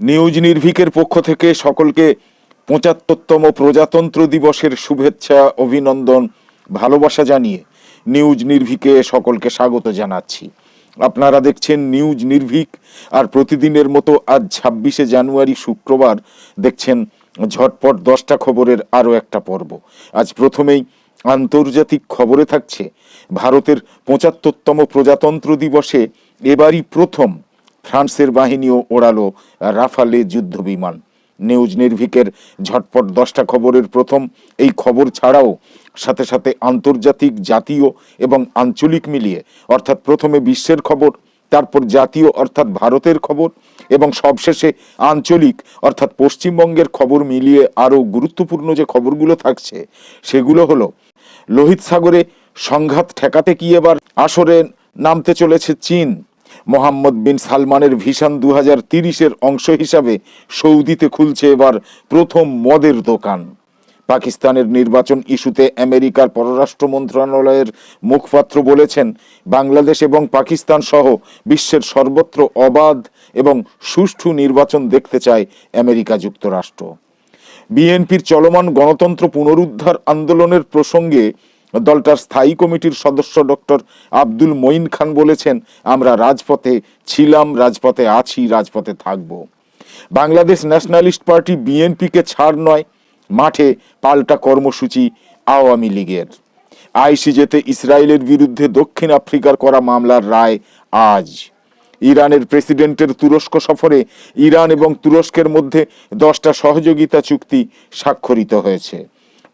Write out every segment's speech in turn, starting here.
News নির্ভীকের পক্ষ থেকে সকলকে পঁচাত্তরতম প্রজাতন্ত্র দিবসের শুভেচ্ছা, অভিনন্দন, ভালোবাসা জানিয়ে নিউজ নির্ভীকে সকলকে স্বাগত জানাচ্ছি। আপনারা দেখছেন নিউজ নির্ভীক আর প্রতিদিনের মতো আজ ছাব্বিশে জানুয়ারি শুক্রবার দেখছেন ঝটপট দশটা খবরের আরও একটা পর্ব। আজ প্রথমেই আন্তর্জাতিক খবরে থাকছে, ভারতের পঁচাত্তরতম প্রজাতন্ত্র দিবসে এবারই প্রথম ফ্রান্সের বাহিনীও ওড়ালো রাফালে যুদ্ধ বিমান নিউজ নির্ভিকের ঝটপট দশটা খবরের প্রথম, এই খবর ছাড়াও সাথে সাথে আন্তর্জাতিক, জাতীয় এবং আঞ্চলিক মিলিয়ে, অর্থাৎ প্রথমে বিশ্বের খবর, তারপর জাতীয়, অর্থাৎ ভারতের খবর এবং সবশেষে আঞ্চলিক, অর্থাৎ পশ্চিমবঙ্গের খবর মিলিয়ে আরও গুরুত্বপূর্ণ যে খবরগুলো থাকছে, সেগুলো হলো, লোহিত সাগরে সংঘাত ঠেকাতে কি এবার আসরে নামতে চলেছে চীন? মোহাম্মদ বিন সালমানের ভিশন দু হাজার তিরিশের অংশ হিসাবে সৌদিতে খুলছে এবার প্রথম মদের দোকান। পাকিস্তানের নির্বাচন ইস্যুতে আমেরিকার পররাষ্ট্র মন্ত্রণালয়ের মুখপাত্র বলেছেন, বাংলাদেশ এবং পাকিস্তান সহ বিশ্বের সর্বত্র অবাধ এবং সুষ্ঠু নির্বাচন দেখতে চায় আমেরিকা যুক্তরাষ্ট্র। বিএনপির চলমান গণতন্ত্র পুনরুদ্ধার আন্দোলনের প্রসঙ্গে দলটার স্থায়ী কমিটির সদস্য ডক্টর আব্দুল মঈন খান বলেছেন, আমরা রাজপথে ছিলাম, রাজপথে আছি, রাজপথে থাকব। বাংলাদেশ ন্যাশনালিস্ট পার্টি বিএনপিকে ছাড় নয়, মাঠে পাল্টা কর্মসূচি আওয়ামী লীগের। আইসিজেতে ইসরায়েলের বিরুদ্ধে দক্ষিণ আফ্রিকার করা মামলার রায় আজ। ইরানের প্রেসিডেন্টের তুরস্ক সফরে ইরান এবং তুরস্কের মধ্যে দশটা সহযোগিতা চুক্তি স্বাক্ষরিত হয়েছে।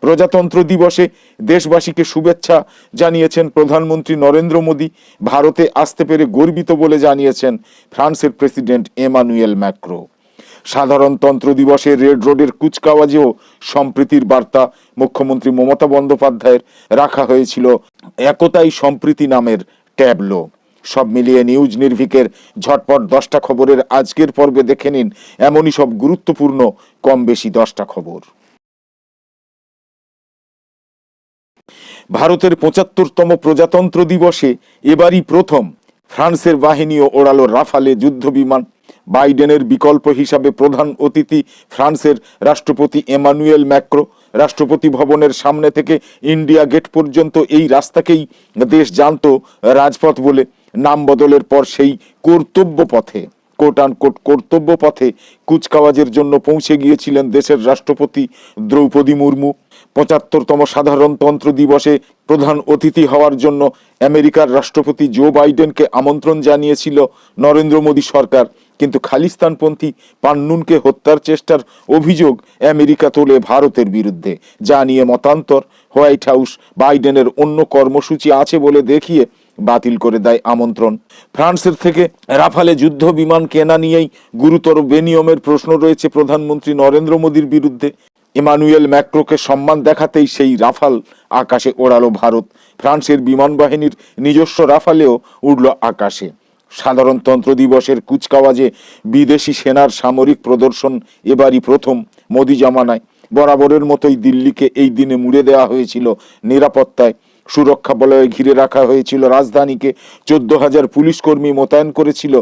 প্রজাতন্ত্র দিবসে দেশবাসীকে শুভেচ্ছা জানিয়েছেন প্রধানমন্ত্রী নরেন্দ্র মোদী। ভারতে আসতে পেরে গর্বিত বলে জানিয়েছেন ফ্রান্সের প্রেসিডেন্ট এমানুয়েল ম্যাক্রো। সাধারণতন্ত্র দিবসে রেড রোডের কুচকাওয়াজেও সম্প্রীতির বার্তা মুখ্যমন্ত্রী মমতা বন্দ্যোপাধ্যায়ের রাখা হয়েছিল একতাই সম্প্রীতি নামের ট্যাবলো। সব মিলিয়ে নিউজ নির্ভিকের ঝটপট দশটা খবরের আজকের পর্বে দেখে নিন এমনই সব গুরুত্বপূর্ণ কম বেশি দশটা খবর। ভারতের পঁচাত্তরতম প্রজাতন্ত্র দিবসে এবারই প্রথম ফ্রান্সের বাহিনীও ওড়ালো রাফালে যুদ্ধ বিমান বাইডেনের বিকল্প হিসাবে প্রধান অতিথি ফ্রান্সের রাষ্ট্রপতি এমানুয়েল ম্যাক্রো। রাষ্ট্রপতি ভবনের সামনে থেকে ইন্ডিয়া গেট পর্যন্ত এই রাস্তাকেই দেশ জানত রাজপথ বলে নাম বদলের পর সেই কর্তব্য পথে কোট আনকোট কর্তব্য পথে কুচকাওয়াজের জন্য পৌঁছে গিয়েছিলেন দেশের রাষ্ট্রপতি দ্রৌপদী মুর্মু। পঁচাত্তরতম সাধারণতন্ত্র দিবসে প্রধান অতিথি হওয়ার জন্য আমেরিকার রাষ্ট্রপতি জো বাইডেনকে আমন্ত্রণ জানিয়েছিল নরেন্দ্র মোদী সরকার। কিন্তু খালিস্তানপন্থী পান্নুনকে হত্যার চেষ্টার অভিযোগ আমেরিকা তোলে ভারতের বিরুদ্ধে। যা নিয়ে মতান্তর হোয়াইট হাউস বাইডেনের অন্য কর্মসূচি আছে বলে দেখিয়ে বাতিল করে দেয় আমন্ত্রণ। ফ্রান্সের থেকে রাফালে যুদ্ধ বিমান কেনা নিয়েই গুরুতর বেনিয়মের প্রশ্ন রয়েছে প্রধানমন্ত্রী নরেন্দ্র মোদীর বিরুদ্ধে। ইমানুয়েল ম্যাক্রোকে সম্মান দেখাতেই সেই রাফাল আকাশে ওড়ালো ভারত। ফ্রান্সের বিমান বাহিনীর নিজস্ব রাফালেও উড়ল আকাশে। সাধারণতন্ত্র দিবসের কুচকাওয়াজে বিদেশি সেনার সামরিক প্রদর্শন এবারই প্রথম মোদি জামানায়। বরাবরের মতোই দিল্লিকে এই দিনে মুড়ে দেওয়া হয়েছিল নিরাপত্তায়। সুরক্ষা বলয়ে ঘিরে রাখা হয়েছিল রাজধানীকে। চোদ্দ হাজার পুলিশ কর্মী মোতায়েন করেছিল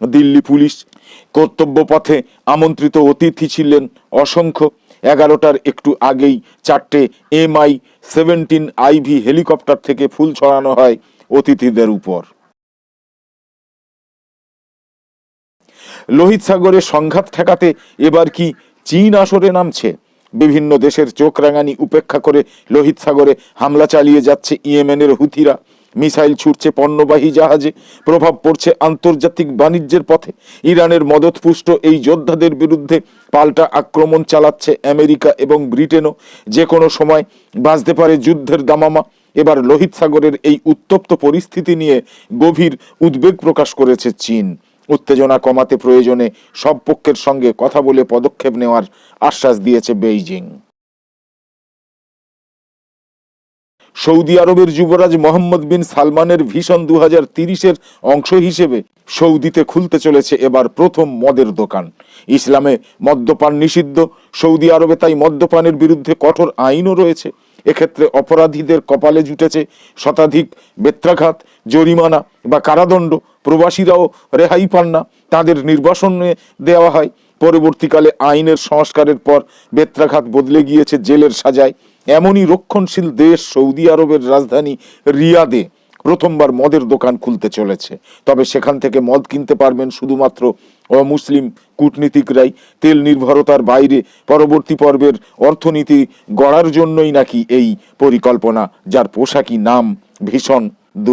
দিল্লি পুলিশ। কর্তব্য পথে আমন্ত্রিত অতিথি ছিলেন অসংখ্য এগারোটার একটু আগেই চারটে এমআই সেভেন্টিন আইভি হেলিকপ্টার থেকে ফুল ছড়ানো হয় অতিথিদের উপর। লোহিত সাগরে সংঘাত ঠেকাতে এবার কি চীন আসরে নামছে? বিভিন্ন দেশের চোখ রাঙানি উপেক্ষা করে লোহিত সাগরে হামলা চালিয়ে যাচ্ছে ইয়েমেনের হুথিরা। মিসাইল ছুটছে পণ্যবাহী জাহাজে, প্রভাব পড়ছে আন্তর্জাতিক বাণিজ্যের পথে। ইরানের মদতপুষ্ট এই যোদ্ধাদের বিরুদ্ধে পাল্টা আক্রমণ চালাচ্ছে আমেরিকা এবং ব্রিটেনও। যে কোনো সময় বাঁচতে পারে যুদ্ধের দামামা। এবার লোহিত সাগরের এই উত্তপ্ত পরিস্থিতি নিয়ে গভীর উদ্বেগ প্রকাশ করেছে চীন। উত্তেজনা কমাতে প্রয়োজনে সব পক্ষের সঙ্গে কথা বলে পদক্ষেপ নেওয়ার আশ্বাস দিয়েছে বেইজিং। সৌদি আরবের যুবরাজ মোহাম্মদ বিন সালমানের ভিশন দু হাজার অংশ হিসেবে সৌদিতে খুলতে চলেছে এবার প্রথম মদের দোকান। ইসলামে মদ্যপান নিষিদ্ধ, সৌদি আরবে তাই মদ্যপানের বিরুদ্ধে কঠোর আইনও রয়েছে। এক্ষেত্রে অপরাধীদের কপালে জুটেছে শতাধিক বেত্রাঘাত, জরিমানা বা কারাদণ্ড। প্রবাসীরাও রেহাই পান না, তাদের নির্বাসনে দেওয়া হয়। পরবর্তীকালে আইনের সংস্কারের পর বেত্রাঘাত বদলে গিয়েছে জেলের সাজায়। এমনই রক্ষণশীল দেশ সৌদি আরবের রাজধানী রিয়াদে প্রথমবার মদের দোকান খুলতে চলেছে। তবে সেখান থেকে মদ কিনতে পারবেন শুধুমাত্র অমুসলিম কূটনীতিকরাই। তেল নির্ভরতার বাইরে পরবর্তী পর্বের অর্থনীতি গড়ার জন্যই নাকি এই পরিকল্পনা, যার পোশাকি নাম ভীষণ দু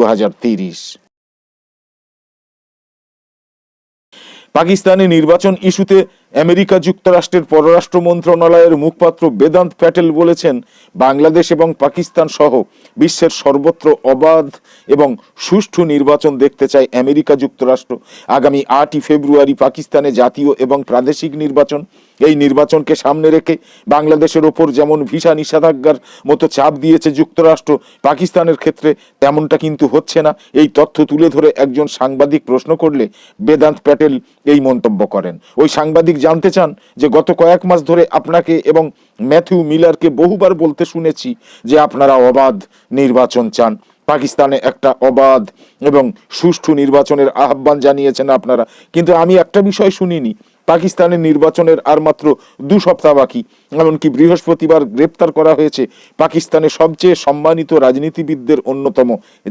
পাকিস্তানে নির্বাচন ইস্যুতে আমেরিকা যুক্তরাষ্ট্রের পররাষ্ট্র মন্ত্রণালয়ের মুখপাত্র বেদান্ত প্যাটেল বলেছেন, বাংলাদেশ এবং পাকিস্তান সহ বিশ্বের সর্বত্র অবাধ এবং সুষ্ঠু নির্বাচন দেখতে চায় আমেরিকা যুক্তরাষ্ট্র। আগামী আটই ফেব্রুয়ারি পাকিস্তানে জাতীয় এবং প্রাদেশিক নির্বাচন। এই নির্বাচনকে সামনে রেখে বাংলাদেশের ওপর যেমন ভিসা নিষেধাজ্ঞার মতো চাপ দিয়েছে যুক্তরাষ্ট্র, পাকিস্তানের ক্ষেত্রে তেমনটা কিন্তু হচ্ছে না। এই তথ্য তুলে ধরে একজন সাংবাদিক প্রশ্ন করলে বেদান্ত প্যাটেল এই মন্তব্য করেন। ওই সাংবাদিক জানতে চান যে গত কয়েক মাস ধরে আপনাকে এবং ম্যাথিউ মিলারকে বহুবার বলতে শুনেছি যে আপনারা অবাধ নির্বাচন চান। পাকিস্তানে একটা অবাধ এবং সুষ্ঠু নির্বাচনের আহ্বান জানিয়েছেন আপনারা। কিন্তু আমি একটা বিষয় শুনিনি। পাকিস্তানের নির্বাচনের আর মাত্র দু সপ্তাহ বাকি। এমনকি বৃহস্পতিবার গ্রেপ্তার করা হয়েছে পাকিস্তানের সবচেয়ে সম্মানিত রাজনীতিবিদদের অন্যতম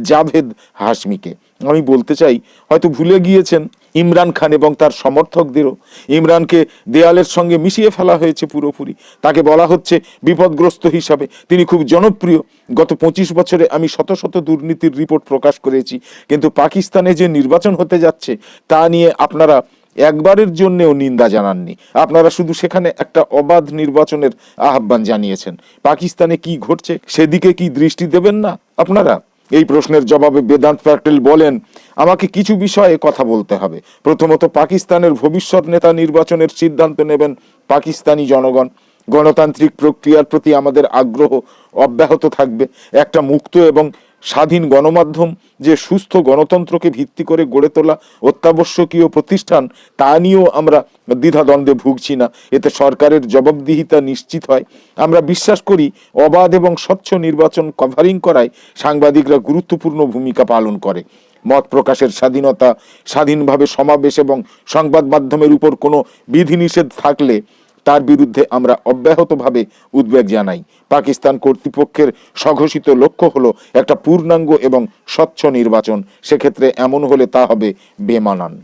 জাভেদ হাসমিকে আমি বলতে চাই, হয়তো ভুলে গিয়েছেন ইমরান খান এবং তার সমর্থকদেরও। ইমরানকে দেয়ালের সঙ্গে মিশিয়ে ফেলা হয়েছে পুরোপুরি। তাকে বলা হচ্ছে বিপদগ্রস্ত হিসাবে। তিনি খুব জনপ্রিয়। গত পঁচিশ বছরে আমি শত শত দুর্নীতির রিপোর্ট প্রকাশ করেছি। কিন্তু পাকিস্তানে যে নির্বাচন হতে যাচ্ছে, তা নিয়ে আপনারা একবারের জন্যেও নিন্দা জানাননি। আপনারা শুধু সেখানে একটা অবাধ নির্বাচনের আহ্বান জানিয়েছেন। পাকিস্তানে কি ঘটছে, সেদিকে কি দৃষ্টি দেবেন না? আপনারা এই প্রশ্নের জবাবে বেদান্ত প্যাটেল বলেন, আমাকে কিছু বিষয়ে কথা বলতে হবে। প্রথমত, পাকিস্তানের ভবিষ্যৎ নেতা নির্বাচনের সিদ্ধান্ত নেবেন পাকিস্তানি জনগণ। গণতান্ত্রিক প্রক্রিয়ার প্রতি আমাদের আগ্রহ অব্যাহত থাকবে। একটা মুক্ত এবং স্বাধীন গণমাধ্যম যে সুস্থ গণতন্ত্রকে ভিত্তি করে গড়ে তোলা অত্যাবশ্যকীয় প্রতিষ্ঠান, তা নিয়েও আমরা দ্বিধাদ্বন্দ্বে ভুগছি না। এতে সরকারের জবাবদিহিতা নিশ্চিত হয়। আমরা বিশ্বাস করি, অবাধ এবং স্বচ্ছ নির্বাচন কভারিং করায় সাংবাদিকরা গুরুত্বপূর্ণ ভূমিকা পালন করে। মত প্রকাশের স্বাধীনতা, স্বাধীনভাবে সমাবেশ এবং সংবাদ মাধ্যমের উপর কোনো বিধিনিষেধ থাকলে তার বিরুদ্ধে আমরা অব্যাহতভাবে উদ্বেগ জানাই। পাকিস্তান কর্তৃপক্ষের স্বঘোষিত লক্ষ্য হলো একটা পূর্ণাঙ্গ এবং স্বচ্ছ নির্বাচন। সেক্ষেত্রে এমন হলে তা হবে বেমানান।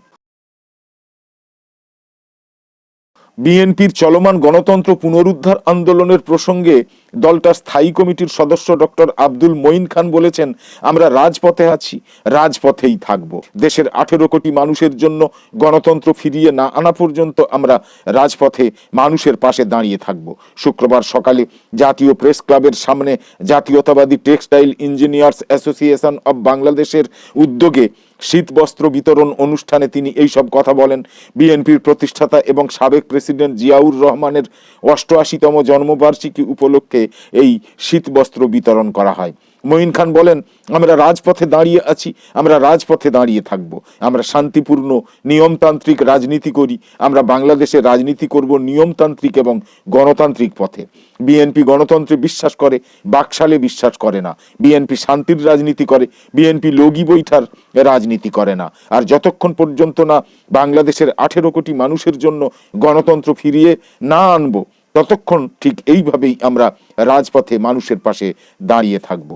বিএনপির চলমান গণতন্ত্র পুনরুদ্ধার আন্দোলনের প্রসঙ্গে দলটার স্থায়ী কমিটির সদস্য ডক্টর আব্দুল মঈন খান বলেছেন, আমরা রাজপথে আছি, রাজপথেই থাকব। দেশের আঠেরো কোটি মানুষের জন্য গণতন্ত্র ফিরিয়ে না আনা পর্যন্ত আমরা রাজপথে মানুষের পাশে দাঁড়িয়ে থাকব। শুক্রবার সকালে জাতীয় প্রেস ক্লাবের সামনে জাতীয়তাবাদী টেক্সটাইল ইঞ্জিনিয়ার্স অ্যাসোসিয়েশন অব বাংলাদেশের উদ্যোগে শীত বস্ত্র বিতরণ অনুষ্ঠানে তিনি এই সব কথা বলেন। বিএনপির প্রতিষ্ঠাতা এবং সাবেক প্রেসিডেন্ট জিয়াউর রহমানের অষ্টআশিতম জন্মবার্ষিকী উপলক্ষে এই শীত বস্ত্র বিতরণ করা হয়। মঈন খান বলেন, আমরা রাজপথে দাঁড়িয়ে আছি, আমরা রাজপথে দাঁড়িয়ে থাকব। আমরা শান্তিপূর্ণ নিয়মতান্ত্রিক রাজনীতি করি, আমরা বাংলাদেশে রাজনীতি করব নিয়মতান্ত্রিক এবং গণতান্ত্রিক পথে। বিএনপি গণতন্ত্রে বিশ্বাস করে, বাকশালে বিশ্বাস করে না। বিএনপি শান্তির রাজনীতি করে, বিএনপি লগি বৈঠার রাজনীতি করে না। আর যতক্ষণ পর্যন্ত না বাংলাদেশের আঠেরো কোটি মানুষের জন্য গণতন্ত্র ফিরিয়ে না আনব ততক্ষণ ঠিক এইভাবেই আমরা রাজপথে মানুষের পাশে দাঁড়িয়ে থাকব।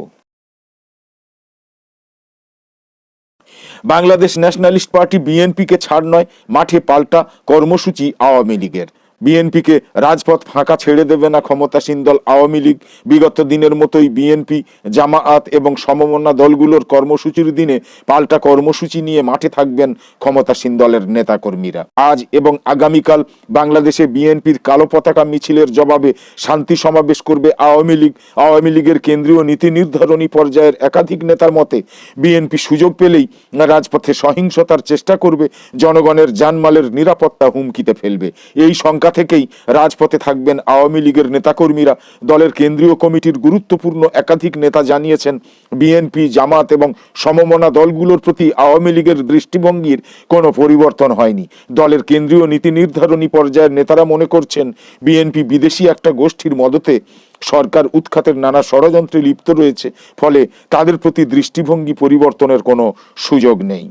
বাংলাদেশ ন্যাশনালিস্ট পার্টি বিএনপিকে ছাড় নয়, মাঠে পাল্টা কর্মসূচি আওয়ামী লীগের। বিএনপিকে রাজপথ ফাঁকা ছেড়ে দেবে না ক্ষমতাসীন দল আওয়ামী লীগ। বিগত দিনের মতোই বিএনপি, জামায়াত এবং সমমনা দলগুলোর কর্মসূচির দিনে পাল্টা কর্মসূচি নিয়ে মাঠে থাকবেন ক্ষমতাসীন দলের নেতাকর্মীরা। আজ এবং আগামীকাল বাংলাদেশে বিএনপির কালো পতাকা মিছিলের জবাবে শান্তি সমাবেশ করবে আওয়ামী লীগ। আওয়ামী লীগের কেন্দ্রীয় নীতি নির্ধারণী পর্যায়ের একাধিক নেতার মতে, বিএনপি সুযোগ পেলেই রাজপথে সহিংসতার চেষ্টা করবে, জনগণের জানমালের নিরাপত্তা হুমকিতে ফেলবে। এই শঙ্কা থেকেই রাজপথে থাকবেন আওয়ামী লীগের নেতাকর্মীরা। দলের কেন্দ্রীয় কমিটির গুরুত্বপূর্ণ একাধিক নেতা জানিয়েছেন, বিএনপি, জামাত এবং সমমনা দলগুলোর প্রতি আওয়ামী লীগের দৃষ্টিভঙ্গির কোনো পরিবর্তন হয়নি। দলের কেন্দ্রীয় নীতি নির্ধারণী পর্যায়ের নেতারা মনে করছেন, বিএনপি বিদেশি একটা গোষ্ঠীর মদতে সরকার উৎখাতের নানা ষড়যন্ত্রে লিপ্ত রয়েছে, ফলে তাদের প্রতি দৃষ্টিভঙ্গি পরিবর্তনের কোনো সুযোগ নেই।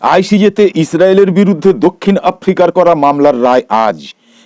আইসিজেতে ইসরায়েলের বিরুদ্ধে দক্ষিণ আফ্রিকার করা মামলার রায় আজ।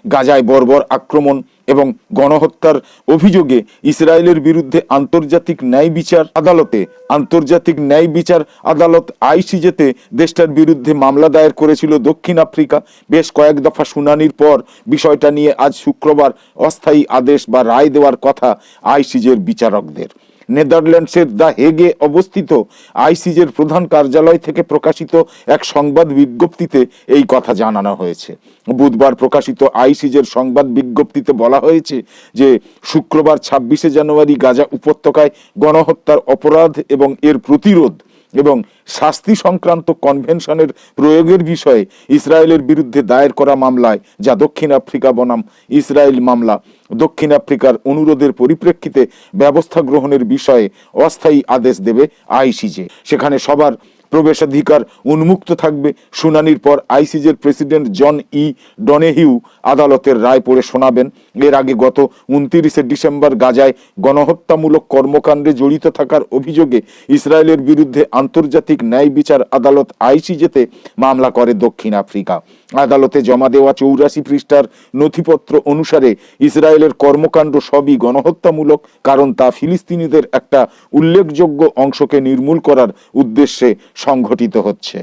গাজায় বর্বর আক্রমণ এবং গণহত্যার অভিযোগে ইসরায়েলের বিরুদ্ধে আন্তর্জাতিক ন্যায় বিচার আদালতে আন্তর্জাতিক ন্যায় বিচার আদালত আইসিজেতে দেশটার বিরুদ্ধে মামলা দায়ের করেছিল দক্ষিণ আফ্রিকা। বেশ কয়েক দফা শুনানির পর বিষয়টা নিয়ে আজ শুক্রবার অস্থায়ী আদেশ বা রায় দেওয়ার কথা আইসিজের বিচারকদের। নেদারল্যান্ডসের দ্য হেগে অবস্থিত আইসিজের প্রধান কার্যালয় থেকে প্রকাশিত এক সংবাদ বিজ্ঞপ্তিতে এই কথা জানানো হয়েছে। বুধবার প্রকাশিত আইসিজের সংবাদ বিজ্ঞপ্তিতে বলা হয়েছে যে, শুক্রবার ছাব্বিশে জানুয়ারি গাজা উপত্যকায় গণহত্যার অপরাধ এবং এর প্রতিরোধ এবং শাস্তি সংক্রান্ত কনভেনশনের প্রয়োগের বিষয়ে ইসরায়েলের বিরুদ্ধে দায়ের করা মামলায় যা দক্ষিণ আফ্রিকা বনাম ইসরায়েল মামলা দক্ষিণ আফ্রিকার অনুরোধের পরিপ্রেক্ষিতে ব্যবস্থা গ্রহণের বিষয়ে অস্থায়ী আদেশ দেবে আইসিজে। সেখানে সবার প্রবেশাধিকার উন্মুক্ত থাকবে। শুনানির পর আইসিজের প্রেসিডেন্ট জন ই ডনেহিউ আদালতের রায় পড়ে শোনাবেন। এর আগে গত উনতিরিশে ডিসেম্বর গাজায় গণহত্যামূলক কর্মকাণ্ডে জড়িত থাকার অভিযোগে ইসরায়েলের বিরুদ্ধে আন্তর্জাতিক ন্যায় বিচার আদালত আইসিজেতে মামলা করে দক্ষিণ আফ্রিকা। আদালতে জমা দেওয়া চৌরাশি পৃষ্ঠার নথিপত্র অনুসারে ইসরায়েলের কর্মকাণ্ড সবই গণহত্যামূলক, কারণ তা ফিলিস্তিনিদের একটা উল্লেখযোগ্য অংশকে নির্মূল করার উদ্দেশ্যে সংঘটিত হচ্ছে।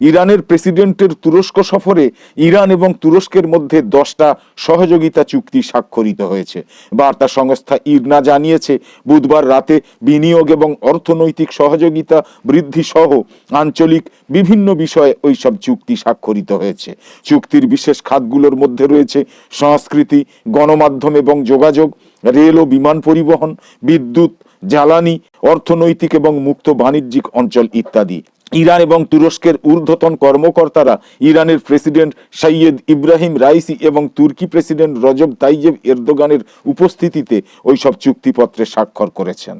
ইরানের প্রেসিডেন্টের তুরস্ক সফরে ইরান এবং তুরস্কের মধ্যে দশটা সহযোগিতা চুক্তি স্বাক্ষরিত হয়েছে। বার্তা সংস্থা ইরনা জানিয়েছে, বুধবার রাতে বিনিয়োগ এবং অর্থনৈতিক সহযোগিতা বৃদ্ধি সহ আঞ্চলিক বিভিন্ন বিষয়ে ওইসব চুক্তি স্বাক্ষরিত হয়েছে। চুক্তির বিশেষ খাতগুলোর মধ্যে রয়েছে সংস্কৃতি, গণমাধ্যম এবং যোগাযোগ, রেল ও বিমান পরিবহন, বিদ্যুৎ জ্বালানি, অর্থনৈতিক এবং মুক্ত বাণিজ্যিক অঞ্চল ইত্যাদি। ইরান এবং তুরস্কের ঊর্ধ্বতন কর্মকর্তারা ইরানের প্রেসিডেন্ট সৈয়দ ইব্রাহিম রাইসি এবং তুর্কি প্রেসিডেন্ট রজব তাইয়েব এরদোগানের উপস্থিতিতে ওইসব চুক্তিপত্রে স্বাক্ষর করেছেন।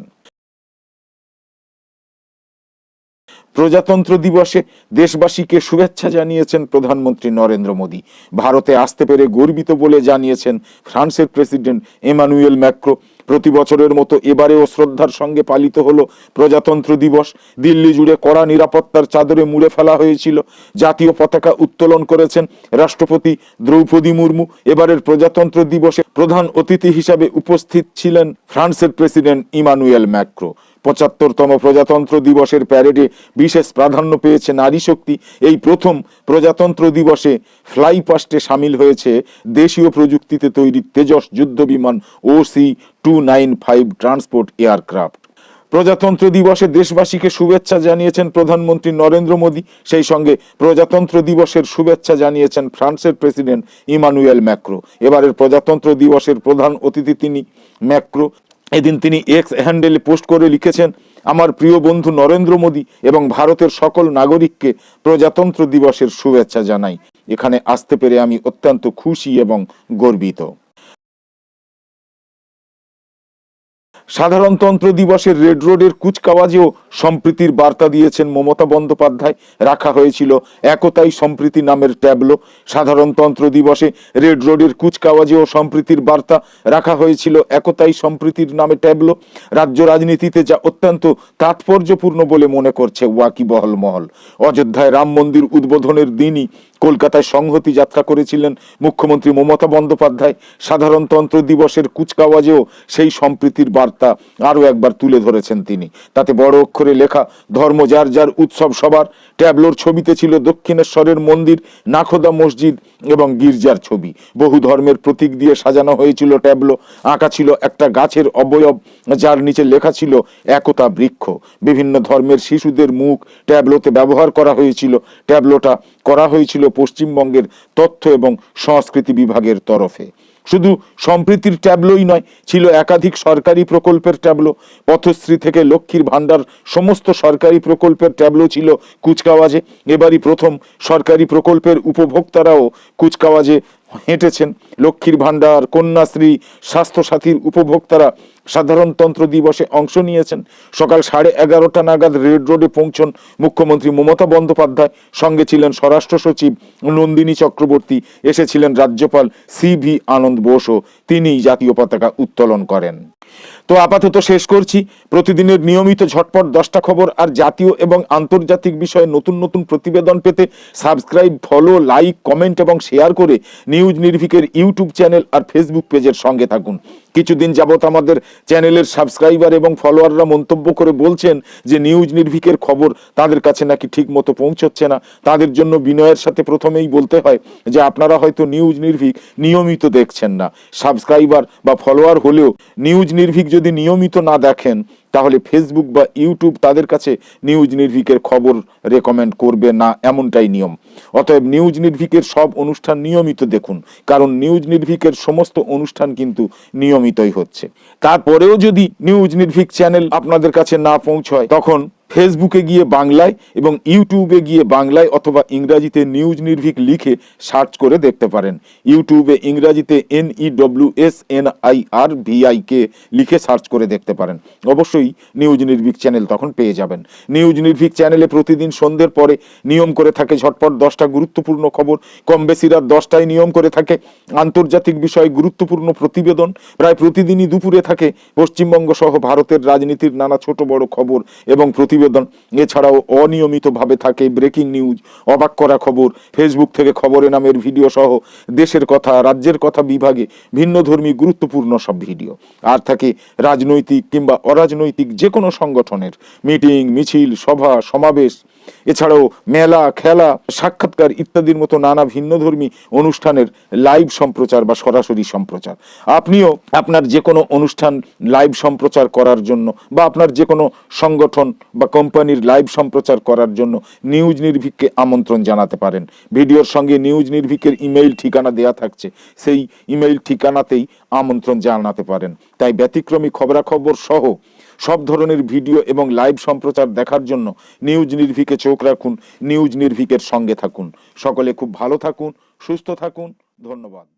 প্রজাতন্ত্র দিবসে দেশবাসীকে শুভেচ্ছা জানিয়েছেন প্রধানমন্ত্রী নরেন্দ্র মোদী। ভারতে আসতে পেরে গর্বিত বলে জানিয়েছেন ফ্রান্সের প্রেসিডেন্ট এমানুয়েল ম্যাক্রো। প্রতি বছরের মতো এবারেও শ্রদ্ধার সঙ্গে পালিত হলো প্রজাতন্ত্র দিবস। দিল্লি জুড়ে কড়া নিরাপত্তার চাদরে মুড়ে ফেলা হয়েছিল। জাতীয় পতাকা উত্তোলন করেছেন রাষ্ট্রপতি দ্রৌপদী মুর্মু। এবারের প্রজাতন্ত্র দিবসে প্রধান অতিথি হিসাবে উপস্থিত ছিলেন ফ্রান্সের প্রেসিডেন্ট ইমানুয়েল ম্যাক্রো। পঁচাত্তরতম প্রজাতন্ত্র দিবসের প্যারেডে বিশেষ প্রাধান্য পেয়েছে নারী শক্তি। এই প্রথম প্রজাতন্ত্র দিবসে ফ্লাই পাস্টে সামিল হয়েছে দেশীয় প্রযুক্তিতে তৈরি তেজস যুদ্ধ বিমান ও C two nine five transport aircraft. প্রজাতন্ত্র দিবসে দেশবাসীকে শুভেচ্ছা জানিয়েছেন প্রধানমন্ত্রী নরেন্দ্র মোদী। সেই সঙ্গে প্রজাতন্ত্র দিবসের শুভেচ্ছা জানিয়েছেন ফ্রান্সের প্রেসিডেন্ট ইমানুয়েল ম্যাক্রো। এবারের প্রজাতন্ত্র দিবসের প্রধান অতিথি তিনি ম্যাক্রো। এদিন তিনি এক্স হ্যান্ডেলে পোস্ট করে লিখেছেন, আমার প্রিয় বন্ধু নরেন্দ্র মোদী এবং ভারতের সকল নাগরিককে প্রজাতন্ত্র দিবসের শুভেচ্ছা জানাই। এখানে আসতে পেরে আমি অত্যন্ত খুশি এবং গর্বিত। সাধারণতন্ত্র দিবসের রেড রোডের কুচকাওয়াজেও সম্প্রীতির বার্তা দিয়েছেন মমতা বন্দ্যোপাধ্যায়। রাখা হয়েছিল একতাই সম্প্রীতি নামের ট্যাবলো। সাধারণতন্ত্র দিবসে রেড রোডের কুচকাওয়াজেও সম্প্রীতির বার্তা রাখা হয়েছিল একতাই সম্প্রীতির নামে ট্যাবলো। রাজ্য রাজনীতিতে যা অত্যন্ত তাৎপর্যপূর্ণ বলে মনে করছে ওয়াকিবহল মহল অযোধ্যায় রাম মন্দির উদ্বোধনের দিনই কলকাতায় সংহতি যাত্রা করেছিলেন মুখ্যমন্ত্রী মমতা বন্দ্যোপাধ্যায়। সাধারণতন্ত্র দিবসের কুচকাওয়াজেও সেই সম্প্রীতির বার্তা আরও একবার তুলে ধরেছেন তিনি। তাতে বড় অক্ষরে লেখা, ধর্ম যার যার উৎসব সবার। ট্যাবলোর ছবিতে ছিল দক্ষিণেশ্বরের মন্দির, নাখোদা মসজিদ এবং গির্জার ছবি। বহু ধর্মের প্রতীক দিয়ে সাজানো হয়েছিল ট্যাবলো। আঁকা ছিল একটা গাছের অবয়ব, যার নিচে লেখা ছিল, একতা বৃক্ষ। বিভিন্ন ধর্মের শিশুদের মুখ ট্যাবলোতে ব্যবহার করা হয়েছিল। ট্যাবলোটা করা হয়েছিল পশ্চিমবঙ্গের তথ্য এবং সংস্কৃতি বিভাগের তরফে। শুধু সম্প্রীতির ট্যাবলোই নয়, ছিল একাধিক সরকারি প্রকল্পের ট্যাবলো। পথশ্রী থেকে লক্ষ্মীর ভাণ্ডার, সমস্ত সরকারি প্রকল্পের ট্যাবলো ছিল কুচকাওয়াজে। এবারই প্রথম সরকারি প্রকল্পের উপভোক্তারাও কুচকাওয়াজে হেঁটেছেন। লক্ষ্মীর ভাণ্ডার, কন্যাশ্রী, স্বাস্থ্যসাথীর উপভোক্তারা সাধারণতন্ত্র দিবসে অংশ নিয়েছেন। সকাল সাড়ে এগারোটা নাগাদ রেড রোডে পৌঁছন মুখ্যমন্ত্রী মমতা বন্দ্যোপাধ্যায়। সঙ্গে ছিলেন স্বরাষ্ট্র সচিব নন্দিনী চক্রবর্তী। এসেছিলেন রাজ্যপাল সি ভি আনন্দ বোসও। তিনি জাতীয় পতাকা উত্তোলন করেন। তো আপাতত শেষ করছি। প্রতিদিনের নিয়মিত ঝটপট দশটা খবর আর জাতীয় এবং আন্তর্জাতিক বিষয়ে নতুন নতুন প্রতিবেদন পেতে সাবস্ক্রাইব, ফলো, লাইক, কমেন্ট এবং শেয়ার করে নিউজ নির্ভিকের ইউটিউব চ্যানেল আর ফেসবুক পেজের সঙ্গে থাকুন। কিছুদিন যাবত আমাদের চ্যানেলের সাবস্ক্রাইবার এবং ফলোয়াররা মন্তব্য করে বলছেন যে নিউজ নির্ভিকের খবর তাদের কাছে নাকি ঠিক মতো পৌঁছচ্ছে না। তাদের জন্য বিনয়ের সাথে প্রথমেই বলতে হয় যে আপনারা হয়তো নিউজ নির্ভিক নিয়মিত দেখছেন না। সাবস্ক্রাইবার বা ফলোয়ার হলেও নিউজ নির্ভিক যদি নিয়মিত না দেখেন, তাহলে ফেসবুক বা ইউটিউব তাদের কাছে নিউজ নির্ভিকের খবর রেকমেন্ড করবে না এমনটাই নিয়ম। অতএব নিউজ নির্ভিকের সব অনুষ্ঠান নিয়মিত দেখুন, কারণ নিউজ নির্ভিকের সমস্ত অনুষ্ঠান কিন্তু নিয়মিতই হচ্ছে। তারপরেও যদি নিউজ নির্ভিক চ্যানেল আপনাদের কাছে না পৌঁছয়, তখন ফেসবুকে গিয়ে বাংলায় এবং ইউটিউবে গিয়ে বাংলায় অথবা ইংরাজিতে নিউজ নির্ভীক লিখে সার্চ করে দেখতে পারেন। ইউটিউবে ইংরাজিতে N E W S N I R V I K লিখে সার্চ করে দেখতে পারেন। অবশ্যই নিউজ নির্ভীক চ্যানেল তখন পেয়ে যাবেন। নিউজ নির্ভীক চ্যানেলে প্রতিদিন সন্ধ্যের পরে নিয়ম করে থাকে ঝটপট দশটা গুরুত্বপূর্ণ খবর। কম বেশি রাত দশটায় নিয়ম করে থাকে আন্তর্জাতিক বিষয়ে গুরুত্বপূর্ণ প্রতিবেদন। প্রায় প্রতিদিনই দুপুরে থাকে পশ্চিমবঙ্গ সহ ভারতের রাজনীতির নানা ছোট বড় খবর এবং প্রতিবেদন। এছাড়াও অনিয়মিতভাবে থাকে ব্রেকিং নিউজ, অবাক করা খবর, ফেসবুক থেকে খবরে নামের ভিডিও সহ দেশের কথা, রাজ্যের কথা বিভাগে ভিন্নধর্মী গুরুত্বপূর্ণ সব ভিডিও। আর থাকে রাজনৈতিক কিংবা অরাজনৈতিক যে কোনো সংগঠনের। মিটিং, মিছিল, সভা, সমাবেশ এছাড়াও মেলা, খেলা, সাক্ষাৎকার ইত্যাদির মতো নানা ভিন্নধর্মী অনুষ্ঠানের লাইভ সম্প্রচার বা সরাসরি সম্প্রচার। আপনিও আপনার যে কোনো অনুষ্ঠান লাইভ সম্প্রচার করার জন্য বা আপনার যে কোনো সংগঠন বা কোম্পানির লাইভ সম্প্রচার করার জন্য নিউজ নির্ভিককে আমন্ত্রণ জানাতে পারেন। ভিডিওর সঙ্গে নিউজ নির্ভিকের ইমেইল ঠিকানা দেয়া থাকছে। সেই ইমেইল ঠিকানাতেই আমন্ত্রণ জানাতে পারেন। তাই ব্যতিক্রমী খবরাখবর সহ সব ধরনের ভিডিও এবং লাইভ সম্প্রচার দেখার জন্য নিউজ নির্ভিকে চোখ রাখুন, নিউজ নির্ভিকের সঙ্গে থাকুন। সকলে খুব ভালো থাকুন, সুস্থ থাকুন। ধন্যবাদ।